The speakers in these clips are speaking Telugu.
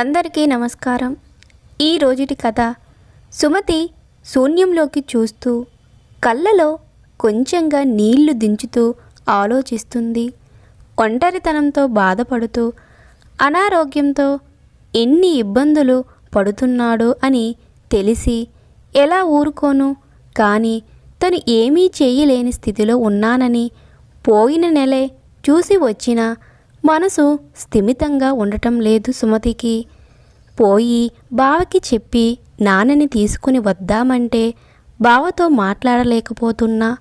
అందరికీ నమస్కారం. ఈ రోజుటి కథ సుమతి శూన్యంలోకి చూస్తూ కళ్ళలో కొంచెంగా నీళ్ళు దించుతూ ఆలోచిస్తుంది. ఒంటరితనంతో బాధపడుతూ అనారోగ్యంతో ఎన్ని ఇబ్బందులు పడుతున్నాడో అని తెలిసి ఎలా ఊరుకోను? కానీ తను ఏమీ చేయలేని స్థితిలో ఉన్నానని పోయిన నెలే చూసి వచ్చిన మనసు స్థిమితంగా ఉండటం లేదు సుమతికి. పోయి బావకి చెప్పి నాన్నని తీసుకుని వద్దామంటే బావతో మాట్లాడలేకపోతున్నా.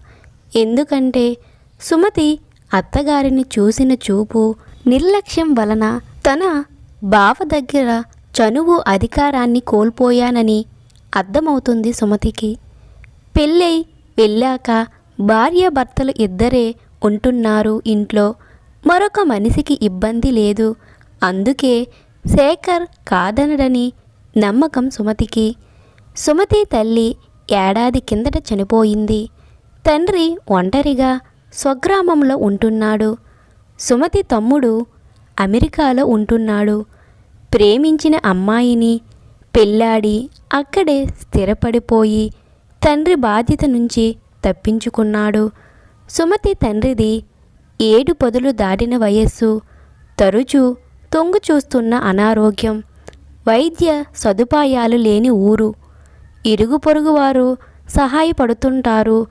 ఎందుకంటే సుమతి అత్తగారిని చూసిన చూపు నిర్లక్ష్యం వలన తన బావ దగ్గర చనువు అధికారాన్ని కోల్పోయానని అర్థమవుతుంది సుమతికి. పెళ్ళై వెళ్ళాక భార్యాభర్తలు ఇద్దరే ఉంటున్నారు ఇంట్లో. మరొక మనిషికి ఇబ్బంది లేదు. అందుకే శేఖర్ కాదనడని నమ్మకం సుమతికి. సుమతి తల్లి ఏడాది కిందట చనిపోయింది. తండ్రి ఒంటరిగా స్వగ్రామంలో ఉంటున్నాడు. సుమతి తమ్ముడు అమెరికాలో ఉంటున్నాడు. ప్రేమించిన అమ్మాయిని పెళ్ళాడి అక్కడే స్థిరపడిపోయి తండ్రి బాధ్యత నుంచి తప్పించుకున్నాడు. సుమతి తండ్రిది ఏడు పొదలు దాటిన వయస్సు తరచూ తొంగు చూస్తున్న అనారోగ్యం వైద్య సదుపాయాలు లేని ఊరు. ఇరుగు పొరుగు వారు సహాయపడుతుంటారు.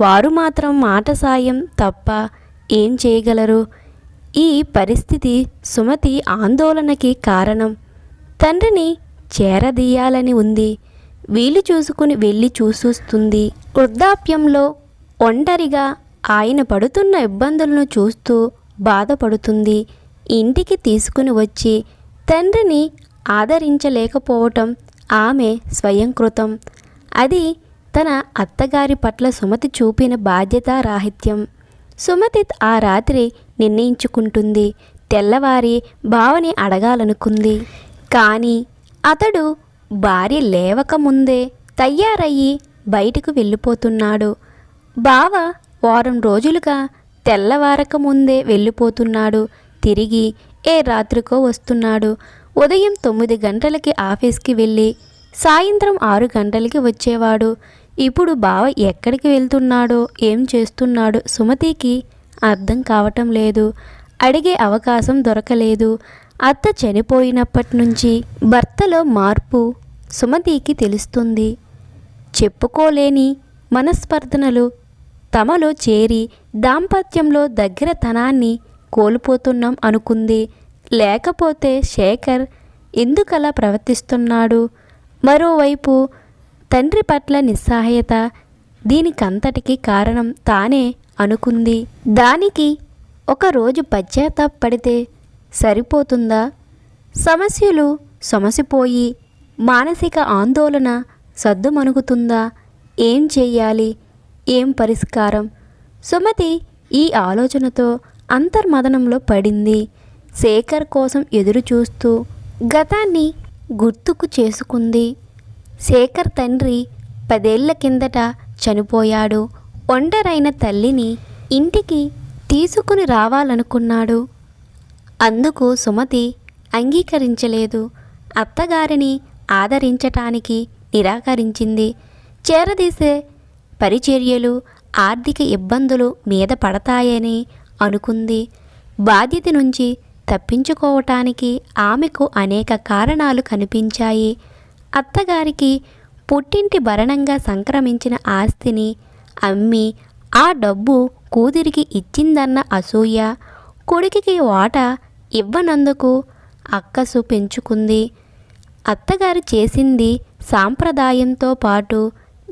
వారు మాత్రం మాట సాయం తప్ప ఏం చేయగలరు? ఈ పరిస్థితి సుమతి ఆందోళనకి కారణం. తండ్రిని చేరదీయాలని ఉంది. వీలు చూసుకుని వెళ్ళి చూసూస్తుంది. వృద్ధాప్యంలో ఒంటరిగా ఆయన పడుతున్న ఇబ్బందులను చూస్తూ బాధపడుతుంది. ఇంటికి తీసుకుని వచ్చి తండ్రిని ఆదరించలేకపోవటం ఆమె స్వయంకృతం. అది తన అత్తగారి పట్ల సుమతి చూపిన బాధ్యత రాహిత్యం సుమతి ఆ రాత్రి నిర్ణయించుకుంటుంది. తెల్లవారి బావని అడగాలనుకుంది. కానీ అతడు భార్య లేవకముందే తయారయ్యి బయటకు వెళ్ళిపోతున్నాడు. బావ వారం రోజులుగా తెల్లవారక ముందే వెళ్ళిపోతున్నాడు. తిరిగి ఏ రాత్రికో వస్తున్నాడు. ఉదయం తొమ్మిది గంటలకి ఆఫీస్కి వెళ్ళి సాయంత్రం ఆరు గంటలకి వచ్చేవాడు. ఇప్పుడు బావ ఎక్కడికి వెళ్తున్నాడో ఏం చేస్తున్నాడో సుమతికి అర్థం కావటం లేదు. అడిగే అవకాశం దొరకలేదు. అత్త చనిపోయినప్పటి నుంచి భర్తలో మార్పు సుమతికి తెలుస్తుంది. చెప్పుకోలేని మనస్పర్ధనలు తమలో చేరి దాంపత్యంలో దగ్గరతనాన్ని కోల్పోతున్నాం అనుకుంది. లేకపోతే శేఖర్ ఎందుకలా ప్రవర్తిస్తున్నాడు? మరోవైపు తండ్రి పట్ల నిస్సహాయత దీనికంతటికి కారణం తానే అనుకుంది. దానికి ఒకరోజు పశ్చాత్తాపడితే సరిపోతుందా? సమస్యలు సమసిపోయి మానసిక ఆందోళన సద్దుమణుగుతుందా? ఏం చేయాలి ఏం పరిష్కారం? సుమతి ఈ ఆలోచనతో అంతర్మదనంలో పడింది. శేఖర్ కోసం ఎదురు చూస్తూ గతాన్ని గుర్తుకు చేసుకుంది. శేఖర్ తండ్రి పదేళ్ళ కిందట చనిపోయాడు. ఒంటరైన తల్లిని ఇంటికి తీసుకుని రావాలనుకున్నాడు. అందుకు సుమతి అంగీకరించలేదు. అత్తగారిని ఆదరించటానికి నిరాకరించింది. చేరదీసే పరిచర్యలు ఆర్థిక ఇబ్బందులు మీద పడతాయని అనుకుంది. బాధ్యత నుంచి తప్పించుకోవటానికి ఆమెకు అనేక కారణాలు కనిపించాయి. అత్తగారికి పుట్టింటి భరణంగా సంక్రమించిన ఆస్తిని అమ్మి ఆ డబ్బు కూతురికి ఇచ్చిందన్న అసూయ కొడుకుకి ఓట ఇవ్వనందుకు అక్కసు పెంచుకుంది. అత్తగారు చేసింది సాంప్రదాయంతో పాటు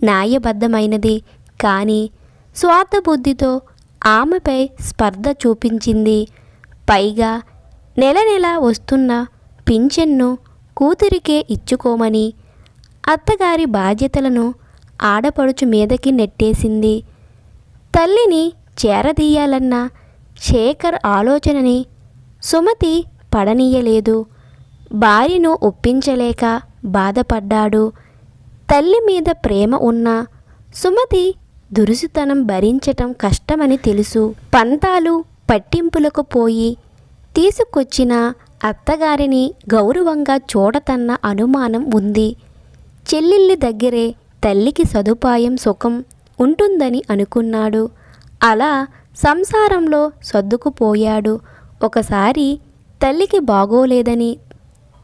న్యాయబద్ధమైనది. కానీ స్వార్థబుద్ధితో ఆమెపై స్పర్ధ చూపించింది. పైగా నెల నెల వస్తున్న పింఛన్ను కూతురికే ఇచ్చుకోమని అత్తగారి బాధ్యతలను ఆడపడుచు మీదకి నెట్టేసింది. తల్లిని చేరదీయాలన్న శేఖర్ ఆలోచనని సుమతి పడనీయలేదు. భార్యను ఒప్పించలేక బాధపడ్డాడు. తల్లి మీద ప్రేమ ఉన్న సుమతి దురుసుతనం భరించటం కష్టమని తెలుసు. పంతాలు పట్టింపులకు పోయి తీసుకొచ్చిన అత్తగారిని గౌరవంగా చూడతన్న అనుమానం ఉంది. చెల్లెళ్ళి దగ్గరే తల్లికి సదుపాయం సుఖం ఉంటుందని అనుకున్నాడు. అలా సంసారంలో సర్దుకుపోయాడు. ఒకసారి తల్లికి బాగోలేదని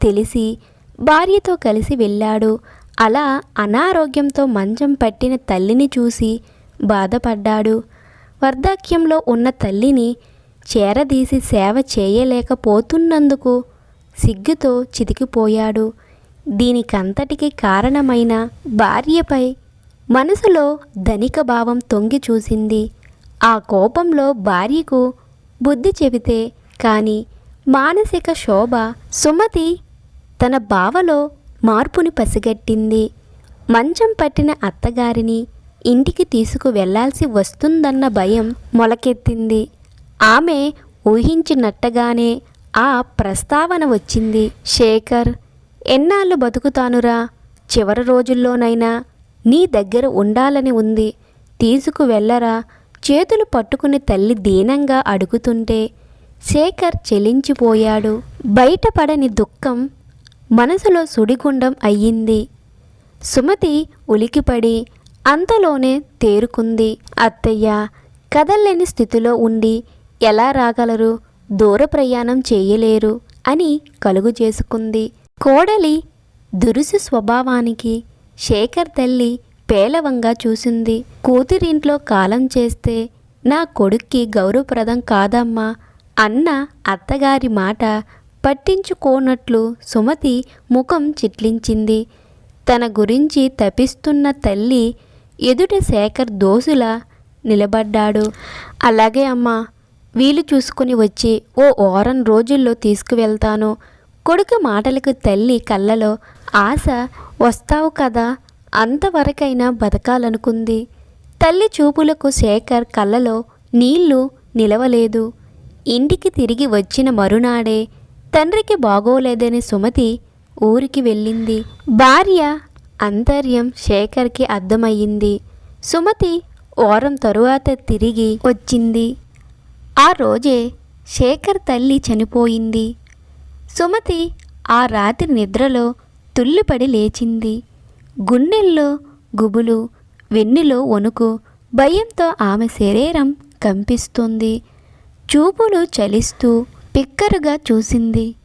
తెలిసి భార్యతో కలిసి వెళ్ళాడు. అలా అనారోగ్యంతో మంచం పట్టిన తల్లిని చూసి బాధపడ్డాడు. వార్ధక్యంలో ఉన్న తల్లిని చేరదీసి సేవ చేయలేకపోతున్నందుకు సిగ్గుతో చితికిపోయాడు. దీనికంతటికి కారణమైన భార్యపై మనసులో ధనిక భావం తొంగి చూసింది. ఆ కోపంలో భార్యకు బుద్ధి చెబితే కానీ మానసిక శోభ సుమతి తన బావలో మార్పును పసిగట్టింది. మంచం పట్టిన అత్తగారిని ఇంటికి తీసుకు వెళ్ళాల్సి వస్తుందన్న భయం మొలకెత్తింది. ఆమె ఊహించినట్టగానే ఆ ప్రస్తావన వచ్చింది. శేఖర్ ఎన్నాళ్ళు బతుకుతానురా? చివరి రోజుల్లోనైనా నీ దగ్గర ఉండాలని ఉంది. తీసుకు వెళ్ళరా చేతులు పట్టుకుని తల్లి దీనంగా అడుగుతుంటే శేఖర్ చెలించిపోయాడు. బయటపడని దుఃఖం మనసులో సుడిగుండం అయ్యింది. సుమతి ఉలికిపడి అంతలోనే తేరుకుంది. అత్తయ్య కదల్లేని స్థితిలో ఉండి ఎలా రాగలరు? దూర ప్రయాణం చేయలేరు అని కలుగు చేసుకుంది. కోడలి దురుసు స్వభావానికి శేఖర్ తల్లి పేలవంగా చూసింది. కూతురింట్లో కాలం చేస్తే నా కొడుక్కి గౌరవప్రదం కాదమ్మా అన్న అత్తగారి మాట పట్టించుకోనట్లు సుమతి ముఖం చిట్లించింది. తన గురించి తపిస్తున్న తల్లి ఎదుట శేఖర్ దోసులా నిలబడ్డాడు. అలాగే అమ్మా వీలు చూసుకుని వచ్చి ఓ వారం రోజుల్లో తీసుకువెళ్తాను. కొడుకు మాటలకు తల్లి కళ్ళలో ఆశ వస్తావు కదా అంతవరకైనా బతకాలనుకుంది తల్లి చూపులకు శేఖర్ కళ్ళలో నీళ్ళు నిలవలేదు. ఇంటికి తిరిగి వచ్చిన మరునాడే తండ్రికి బాగోలేదని సుమతి ఊరికి వెళ్ళింది. భార్య అంతర్యం శేఖర్కి అర్థమయ్యింది. సుమతి వారం తరువాత తిరిగి వచ్చింది. ఆ రోజే శేఖర్ తల్లి చనిపోయింది. సుమతి ఆ రాత్రి నిద్రలో తుల్లిపడి లేచింది. గుండెల్లో గుబులు వెన్నులో వణుకు భయంతో ఆమె శరీరం కంపిస్తుంది. చూపులు చలిస్తూ పిక్కరుగా చూసింది.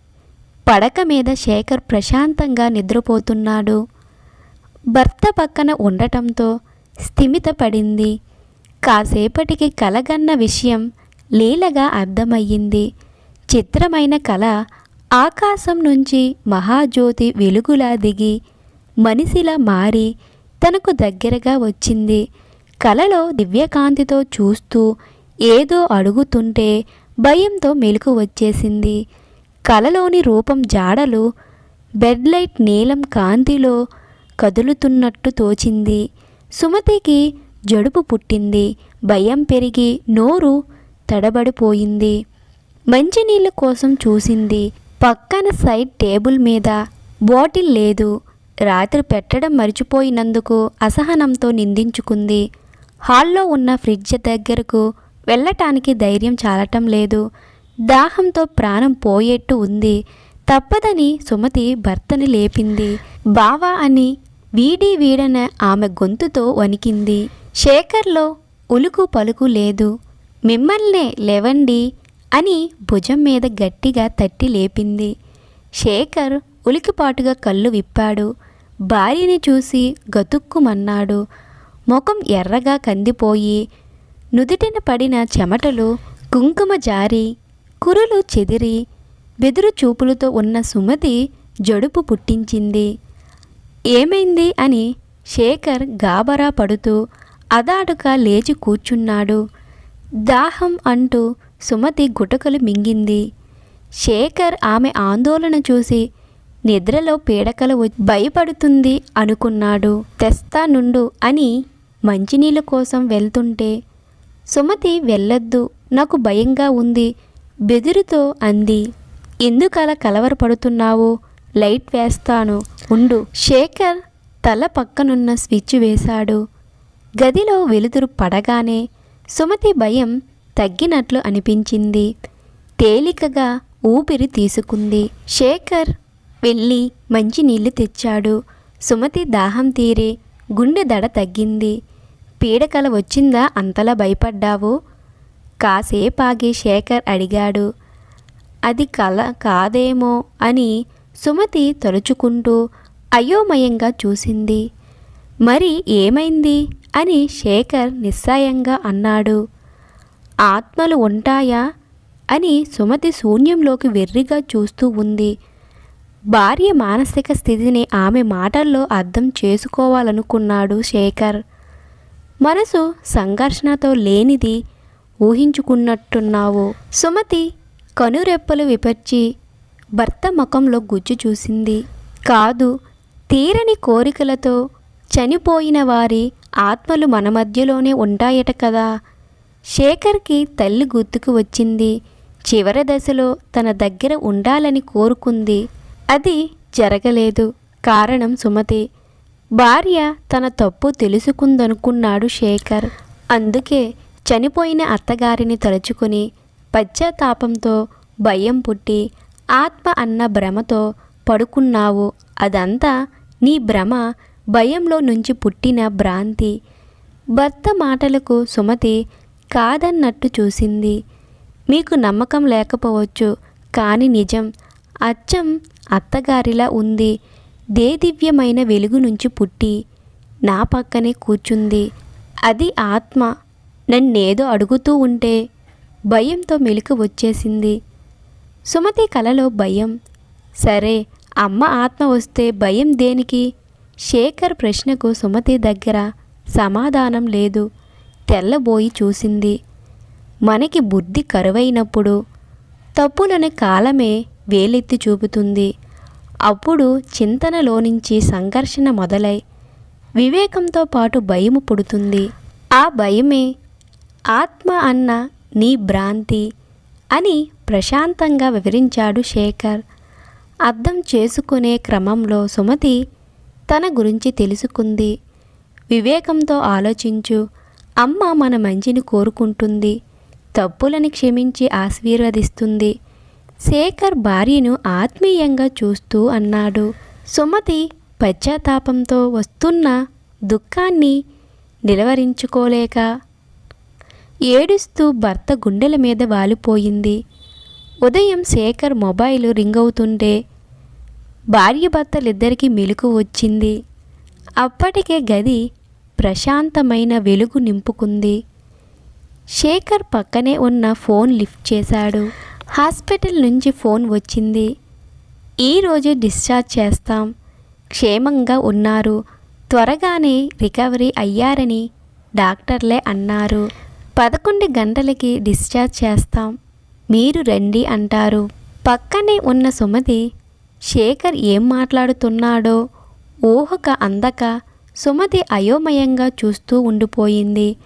పడక మీద శేఖర్ ప్రశాంతంగా నిద్రపోతున్నాడు. భర్త పక్కన ఉండటంతో స్థిమితపడింది. కాసేపటికి కలగన్న విషయం లీలగా అర్థమయ్యింది. చిత్రమైన కళ ఆకాశం నుంచి మహాజ్యోతి వెలుగులా దిగి మనిషిలా మారి తనకు దగ్గరగా వచ్చింది. కలలో దివ్యకాంతితో చూస్తూ ఏదో అడుగుతుంటే భయంతో మెలకు వచ్చేసింది. కలలోని రూపం జాడలు బెడ్ లైట్ నీలం కాంతిలో కదులుతున్నట్టు తోచింది. సుమతికి జడుపు పుట్టింది. భయం పెరిగి నోరు తడబడిపోయింది. మంచినీళ్ళ కోసం చూసింది. పక్కన సైడ్ టేబుల్ మీద బాటిల్ లేదు. రాత్రి పెట్టడం మర్చిపోయినందుకు అసహనంతో నిందించుకుంది. హాల్లో ఉన్న ఫ్రిడ్జ్ దగ్గరకు వెళ్ళటానికి ధైర్యం చాలటం లేదు. దాహంతో ప్రాణం పోయేట్టు ఉంది. తప్పదని సుమతి భర్తని లేపింది. బావా అని వీడి వీడన ఆమె గొంతుతో వణికింది. శేఖర్లో ఉలుకు పలుకు లేదు. మిమ్మల్నే లేవండి అని భుజం మీద గట్టిగా తట్టి లేపింది. శేఖర్ ఉలికిపాటుగా కళ్ళు విప్పాడు. భార్యని చూసి గతుక్కుమన్నాడు. ముఖం ఎర్రగా కందిపోయి నుదుటిన పడిన చెమటలు కుంకుమ జారి కురులు చెదిరి బెదురు చూపులతో ఉన్న సుమతి జడుపు పుట్టించింది. ఏమైంది అని శేఖర్ గాబరా పడుతూ అదాడుగా లేచి కూర్చున్నాడు. దాహం అంటూ సుమతి గుటకలు మింగింది. శేఖర్ ఆమె ఆందోళన చూసి నిద్రలో పీడకలు భయపడుతుంది అనుకున్నాడు. తెస్తా నుండు అని మంచినీళ్ళ కోసం వెళ్తుంటే సుమతి వెళ్ళొద్దు నాకు భయంగా ఉంది బెదురుతో అంది. ఎందుకలా కలవరపడుతున్నావు? లైట్ వేస్తాను ఉండు. శేఖర్ తల పక్కనున్న స్విచ్ వేశాడు. గదిలో వెలుతురు పడగానే సుమతి భయం తగ్గినట్లు అనిపించింది. తేలికగా ఊపిరి తీసుకుంది. శేఖర్ వెళ్ళి మంచి నీళ్ళు తెచ్చాడు. సుమతి దాహం తీరి గుండె దడ తగ్గింది. పీడకల వచ్చిందా? అంతలా భయపడ్డావు? కాసేపాగి శేఖర్ అడిగాడు. అది కల కాదేమో అని సుమతి తలుచుకుంటూ అయోమయంగా చూసింది. మరి ఏమైంది? అని శేఖర్ నిస్సాయంగా అన్నాడు. ఆత్మలు ఉంటాయా? అని సుమతి శూన్యంలోకి వెర్రిగా చూస్తూ ఉంది. భార్య మానసిక స్థితిని ఆమె మాటల్లో అర్థం చేసుకోవాలనుకున్నాడు శేఖర్. మనసు సంఘర్షణతో లేనిది ఊహించుకున్నట్టున్నావు. సుమతి కనురెప్పలు విపర్చి భర్త ముఖంలో గుజ్జు చూసింది. కాదు తీరని కోరికలతో చనిపోయిన వారి ఆత్మలు మన మధ్యలోనే ఉంటాయట కదా. శేఖర్కి తల్లి గుర్తుకు వచ్చింది. చివరి దశలో తన దగ్గర ఉండాలని కోరుకుంది. అది జరగలేదు. కారణం సుమతి. భార్య తన తప్పు తెలుసుకుందనుకున్నాడు శేఖర్. అందుకే చనిపోయిన అత్తగారిని తలుచుకుని పశ్చాత్తాపంతో భయం పుట్టి ఆత్మ అన్న భ్రమతో పడుకున్నావు. అదంతా నీ భ్రమ భయంలో నుంచి పుట్టిన భ్రాంతి. భర్త మాటలకు సుమతి కాదన్నట్టు చూసింది. మీకు నమ్మకం లేకపోవచ్చు కానీ నిజం అచ్చం అత్తగారిలా ఉంది. దేదివ్యమైన వెలుగు నుంచి పుట్టి నా పక్కనే కూర్చుంది. అది ఆత్మ. నన్నేదో అడుగుతూ ఉంటే భయంతో మెలకు వచ్చేసింది. సుమతి కలలో భయం. సరే అమ్మ ఆత్మ వస్తే భయం దేనికి? శేఖర్ ప్రశ్నకు సుమతి దగ్గర సమాధానం లేదు. తెల్లబోయి చూసింది. మనకి బుద్ధి కరువైనప్పుడు తప్పులను కాలమే వేలెత్తి చూపుతుంది. అప్పుడు చింతనలో నుంచి సంఘర్షణ మొదలై వివేకంతో పాటు భయము పుడుతుంది. ఆ భయమే ఆత్మ అన్న నీ భ్రాంతి అని ప్రశాంతంగా వివరించాడు శేఖర్. అర్థం చేసుకునే క్రమంలో సుమతి తన గురించి తెలుసుకుంది. వివేకంతో ఆలోచించు అమ్మ మన మంచిని కోరుకుంటుంది తప్పులని క్షమించి ఆశీర్వదిస్తుంది శేఖర్ భార్యను ఆత్మీయంగా చూస్తూ అన్నాడు. సుమతి పశ్చాత్తాపంతో వస్తున్న దుఃఖాన్ని నిలవరించుకోలేక ఏడుస్తూ భర్త గుండెల మీద వాలిపోయింది. ఉదయం శేఖర్ మొబైల్ రింగ్ అవుతుంటే భార్య భర్తలిద్దరికీ మెలకు వచ్చింది. అప్పటికే గది ప్రశాంతమైన వెలుగు నింపుకుంది. శేఖర్ పక్కనే ఉన్న ఫోన్ లిఫ్ట్ చేశాడు. హాస్పిటల్ నుంచి ఫోన్ వచ్చింది. ఈరోజు డిశ్చార్జ్ చేస్తాం. క్షేమంగా ఉన్నారు. త్వరగానే రికవరీ అయ్యారని డాక్టర్లే అన్నారు. పదకొండు గంటలకి డిశ్చార్జ్ చేస్తాం. మీరు రండి అంటారు. పక్కనే ఉన్న సుమతి శేఖర్ ఏం మాట్లాడుతున్నాడో ఊహక అందక సుమతి అయోమయంగా చూస్తూ ఉండిపోయింది.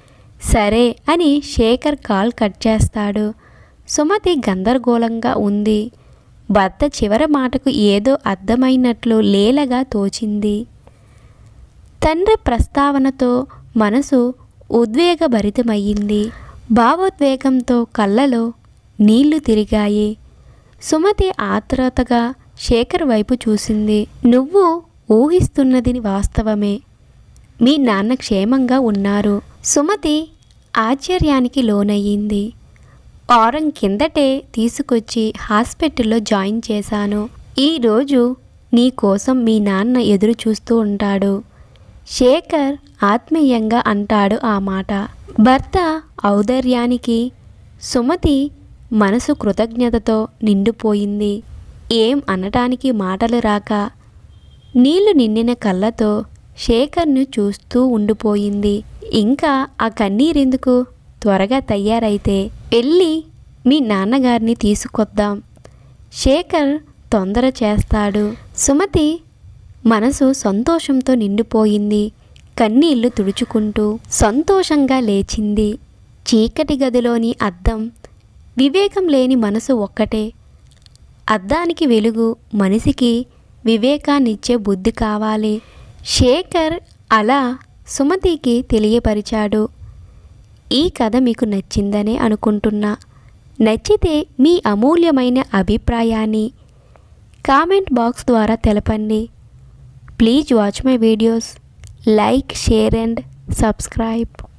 సరే అని శేఖర్ కాల్ కట్ చేస్తాడు. సుమతి గందరగోళంగా ఉంది. భర్త చివరి మాటకు ఏదో అర్థమైనట్లు లేలగా తోచింది. తండ్రి ప్రస్తావనతో మనసు ఉద్వేగభరితమయ్యింది. భావోద్వేగంతో కళ్ళలో నీళ్ళు తిరిగాయి. సుమతి ఆత్రతగా శేఖర్ వైపు చూసింది. నువ్వు ఊహిస్తున్నది వాస్తవమే. మీ నాన్న క్షేమంగా ఉన్నారు. సుమతి ఆశ్చర్యానికి లోనయ్యింది. వారం కిందటే తీసుకొచ్చి హాస్పిటల్లో జాయిన్ చేశాను. ఈరోజు నీ కోసం మీ నాన్న ఎదురు చూస్తూ ఉంటాడు. శేఖర్ ఆత్మీయంగా అంటాడు ఆ మాట. భర్త ఔదర్యానికి సుమతి మనసు కృతజ్ఞతతో నిండిపోయింది. ఏం అనటానికి మాటలు రాక నీళ్ళు నిండిన కళ్ళతో శేఖర్ను చూస్తూ ఉండిపోయింది. ఇంకా ఆ కన్నీరెందుకు? త్వరగా తయారైతే వెళ్ళి మీ నాన్నగారిని తీసుకొద్దాం. శేఖర్ తొందర చేస్తాడు. సుమతి మనసు సంతోషంతో నిండిపోయింది. కన్నీళ్ళు తుడుచుకుంటూ సంతోషంగా లేచింది. చీకటి గదిలోని అద్దం వివేకం లేని మనసు ఒక్కటే. అద్దానికి వెలుగు మనిషికి వివేకాన్నిచ్చే బుద్ధి కావాలి. శేఖర్ అలా సుమతికి తెలియపరిచాడు. ఈ కథ మీకు నచ్చిందనే అనుకుంటున్నా. నచ్చితే మీ అమూల్యమైన అభిప్రాయాన్ని కామెంట్ బాక్స్ ద్వారా తెలపండి. Please watch my videos. Like share and subscribe.